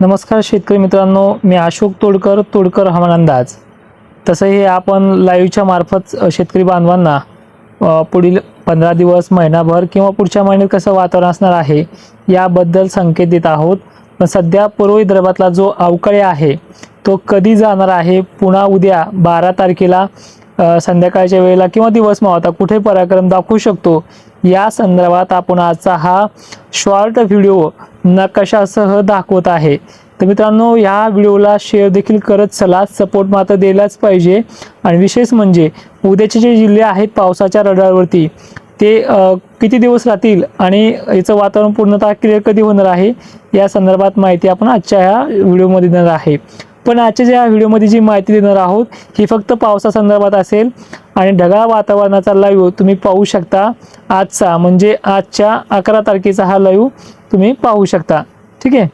नमस्कार शेतकरी मित्रांनो मी अशोक तोडकर तोडकर हवामान अंदाज तसंही आपण लाईव्हच्या मार्फत शेतकरी बांधवांना पुढील पंधरा दिवस महिनाभर किंवा पुढच्या महिन्यात कसं वातावरण असणार आहे याबद्दल संकेत देत आहोत. पण सध्या पूर्व विदर्भातला जो अवकाळी आहे तो कधी जाणार आहे? पुन्हा उद्या बारा तारखेला संध्याकाळच्या वेळेला किंवा दिवस मावता कुठे पराक्रम दाखवू शकतो? या संदर्भात आपण आजचा हा शॉर्ट व्हिडिओ नकाशासह दाखवत आहे. तर मित्रांनो या व्हिडिओला शेअर देखील करत चला. सपोर्ट मात्र द्यायलाच पाहिजे. आणि विशेष म्हणजे उद्याचे जे जिल्हे आहेत पावसाच्या रडारवरती ते किती दिवस राहतील आणि याचं वातावरण पूर्णतः क्लिअर कधी होणार आहे या संदर्भात माहिती आपण आजच्या ह्या व्हिडिओमध्ये देणार आहे. पण आजच्या ज्या व्हिडिओमध्ये जी माहिती देणार आहोत ही फक्त पावसासंदर्भात असेल आणि ढगाळ वातावरणाचा लाईव्ह तुम्ही पाहू शकता. आजचा म्हणजे आजच्या अकरा तारखेचा हा लाईव्ह तुम्ही पाहू शकता. ठीक आहे?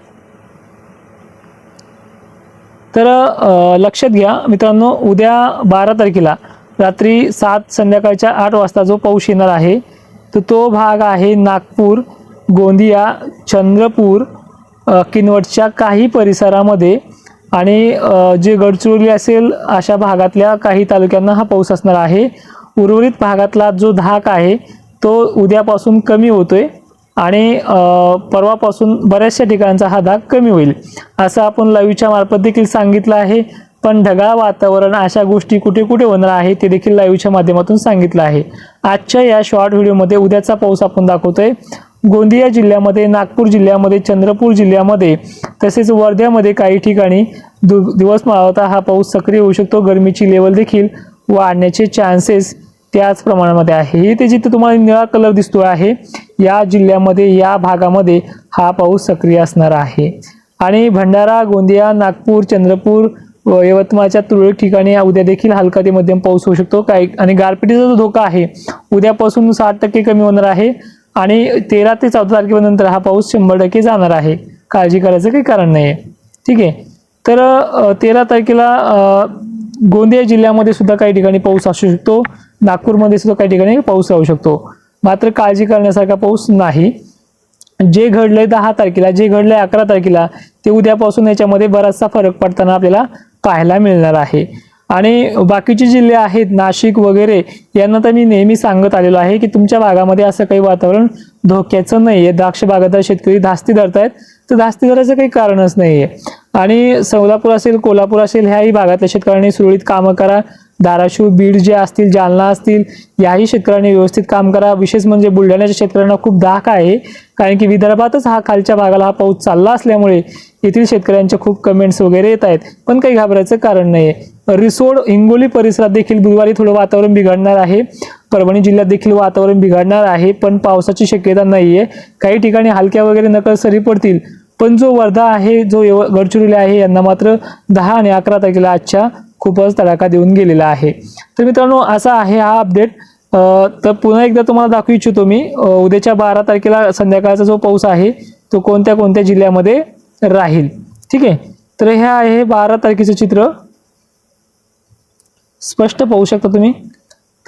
तर लक्षात घ्या मित्रांनो उद्या बारा तारखेला रात्री सात संध्याकाळच्या आठ वाजता जो पाऊस येणार आहे तर तो भाग आहे नागपूर गोंदिया चंद्रपूर किनवटच्या काही परिसरामध्ये आणि जे गडचिरोली असेल अशा भागातल्या काही तालुक्यांना हा पाऊस असणार आहे. उर्वरित भागातला जो धाक आहे तो उद्यापासून कमी होतोय आणि परवापासून बऱ्याचशा ठिकाणचा हा धाक कमी होईल. असं आपण लाईव्हच्या मार्फत देखील सांगितलं आहे. पण ढगाळ वातावरण अशा गोष्टी कुठे कुठे होणार आहे ते देखील लाईव्हच्या माध्यमातून सांगितलं आहे. आजच्या या शॉर्ट व्हिडिओमध्ये उद्याचा पाऊस आपण दाखवतोय. गोंदिया जिल्ह्यामध्ये नागपूर जिल्ह्यामध्ये चंद्रपूर जिल्ह्यामध्ये तसेच वर्ध्यामध्ये काही ठिकाणी दु दिवस मावता हा पाऊस सक्रिय होऊ शकतो. गरमीची लेवल देखील वाढण्याचे चान्सेस त्याच प्रमाणामध्ये आहे. हे ते जिथे तुम्हाला निळा कलर दिसतो आहे. या जिल्ह्यामध्ये या भागामध्ये हा पाऊस सक्रिय असणार आहे. आणि भंडारा गोंदिया नागपूर चंद्रपूर व यवतमाळच्या तुरळक ठिकाणी उद्या देखील हलका ते मध्यम पाऊस होऊ शकतो. काही आणि गारपिटीचा जो धोका आहे उद्यापासून साठ टक्के कमी होणार आहे. आणि तेरा ते चौदा तारखेपर्यंत हा पाऊस शंभर टक्के जाणार आहे. काळजी करायचं काही कारण नाही आहे ठीक आहे? तर तेरा तारखेला गोंदिया जिल्ह्यामध्ये सुद्धा काही ठिकाणी पाऊस असू शकतो. नागपूरमध्ये सुद्धा काही ठिकाणी पाऊस राहू शकतो. मात्र काळजी करण्यासारखा पाऊस नाही. जे घडलंय दहा तारखेला जे घडलंय अकरा तारखेला ते उद्यापासून याच्यामध्ये बराचसा फरक पडताना आपल्याला पाहायला मिळणार आहे. आणि बाकीचे जिल्हे आहेत नाशिक वगैरे यांना तर मी नेहमी सांगत आलेलो आहे की तुमच्या भागामध्ये असं काही वातावरण धोक्याचं नाही आहे द्राक्ष बागायतदार शेतकरी धास्ती धरतायत तर धास्ती धरायचं काही कारणच नाही आहे आणि सोलापूर असेल कोल्हापूर असेल ह्याही भागातल्या शेतकऱ्यांनी सुरळीत कामं करा. धाराशिव बीड जे असतील जालना असतील याही शेतकऱ्यांनी व्यवस्थित काम करा. विशेष म्हणजे बुलढाण्याच्या शेतकऱ्यांना खूप दाख आहे कारण की विदर्भातच हा खालच्या भागाला हा पाऊस चालला असल्यामुळे येथील शेतकऱ्यांचे खूप कमेंट्स वगैरे येत आहेत. पण काही घाबरायचं कारण नाही आहे रिसोड हिंगोली परिसरात देखील बुधवारी थोडं वातावरण बिघडणार आहे. परभणी जिल्ह्यात देखील वातावरण बिघडणार आहे पण पावसाची शक्यता नाही आहे काही ठिकाणी हलक्या वगैरे नकळ सरी पडतील पण जो वर्धा आहे जो यव गडचिरोली आहे यांना मात्र दहा आणि अकरा तारखेला आजच्या खूपच तडाखा देऊन गेलेला आहे. तर मित्रांनो असा आहे हा अपडेट. तर पुन्हा एकदा तुम्हाला दाखवू इच्छितो मी उद्याच्या बारा तारखेला संध्याकाळचा जो पाऊस आहे तो कोणत्या कोणत्या जिल्ह्यामध्ये राहील. ठीक आहे? तर हे आहे बारा तारखेचं चित्र. स्पष्ट पाहू शकता तुम्ही?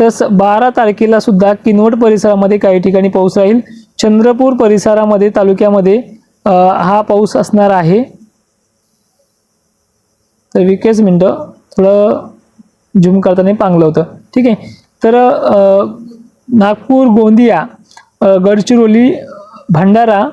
तर स- बारा तारखेला सुद्धा किनवट परिसरामध्ये काही ठिकाणी पाऊस राहील. चंद्रपूर परिसरामध्ये तालुक्यामध्ये हा पाऊस असणार आहे. तर विकेच मिनटं थोडं झूम करताना पांगलं होतं. ठीक आहे. तर नागपूर गोंदिया गडचिरोली भंडारा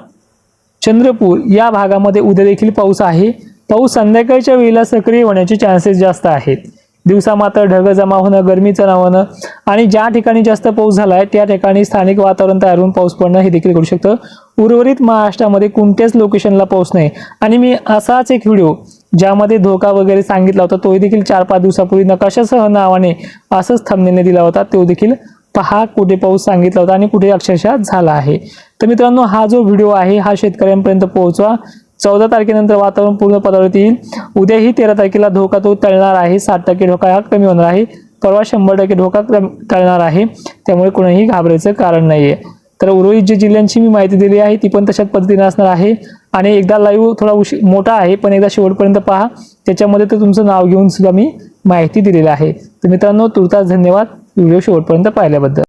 चंद्रपूर या भागामध्ये उद्या देखील पाऊस आहे. पाऊस संध्याकाळच्या वेळेला सक्रिय होण्याचे चान्सेस जास्त आहेत. दिवसा मात्र ढग जमा होणं गरमीचं होणं. आणि ज्या ठिकाणी जास्त पाऊस झाला आहे त्या ठिकाणी स्थानिक वातावरण तयार होऊन पाऊस पडणं हे देखील करू शकतं. उर्वरित महाराष्ट्रामध्ये कोणत्याच लोकेशनला पाऊस नाही. आणि मी असाच एक व्हिडिओ ज्यामध्ये धोका वगैरे सांगितला होता तोही देखील चार पाच दिवसापूर्वी नकाशासह नावाने असंच थंबनेने दिला होता. तो देखील पहा कुठे पाऊस सांगितला होता आणि कुठे अक्षरशः झाला आहे. तर मित्रांनो हा जो व्हिडिओ आहे हा शेतकऱ्यांपर्यंत पोहोचवा. चौदा तारखेनंतर वातावरण पूर्ण पदावरती येईल. उद्याही तेरा तारखेला धोका तो टळणार आहे. साठ टक्के धोका हा कमी होणार आहे. परवा शंभर टक्के धोका टळणार आहे. त्यामुळे कुणीही घाबरायचं कारण नाहीये. तर उर्वरित जे जिल्ह्यांची मी माहिती दिली आहे ती पण तशाच पद्धतीने असणार आहे. आणि एकदा लाईव्ह थोडा उशी मोठा आहे पण एकदा शेवटपर्यंत पहा. त्याच्यामध्ये तर तुमचं नाव घेऊन सुद्धा मी माहिती दिलेली आहे. तर मित्रांनो तुर्तास धन्यवाद. व्हिडिओ शेवटपर्यंत पाहिल्याबद्दल.